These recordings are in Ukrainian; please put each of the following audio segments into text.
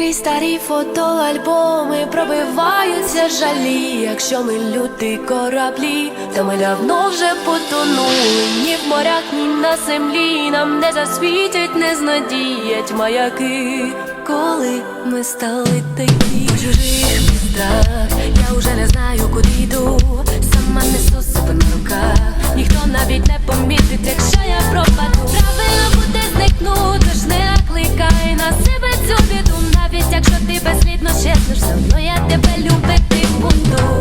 Крізь старі фотоальбоми пробиваються жалі. Якщо ми люди кораблі, то ми давно вже потонули. Ні в морях, ні на землі. Нам не засвітять, не знадіять маяки. Коли ми стали такі в чужих містах, я вже не знаю, куди безслідно щезнеш, все одно я тебе любити буду.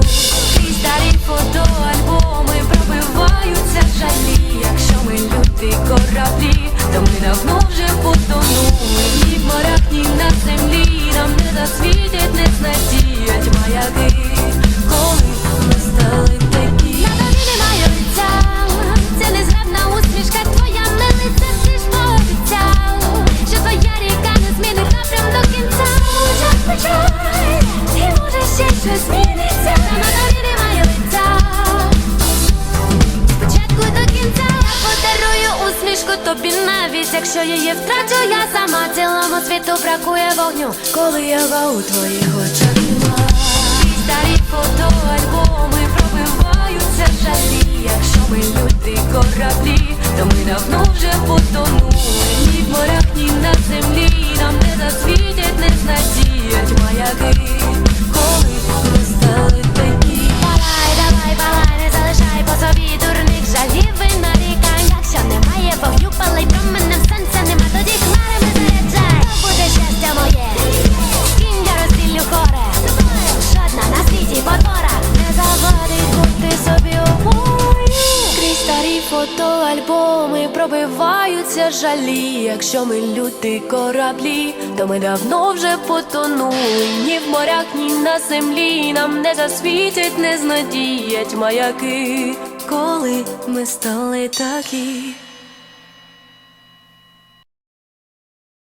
Крізь старі фотоальбоми пробиваються жалі. Якщо ми люди кораблі, то ми давно вже потонули. Ні в морях, ні на землі. Щось зміниться. На тобі немає лиця. Спочатку до кінця я подарую усмішку тобі навіть якщо її втрачу, я сама цілому світу бракує вогню, коли я у твоїх очах нема. Старі фотоальбоми пробиваються жалі. Якщо ми люди кораблі, то ми давно вже потонули. Ні в морях, ні на землі. Нам не засвітять, не знадіять маяки. Старі фотоальбоми пробиваються жалі. Якщо ми люди кораблі, то ми давно вже потонули. Ні в морях, ні на землі. Нам не засвітять, не знадіять маяки. Коли ми стали такі.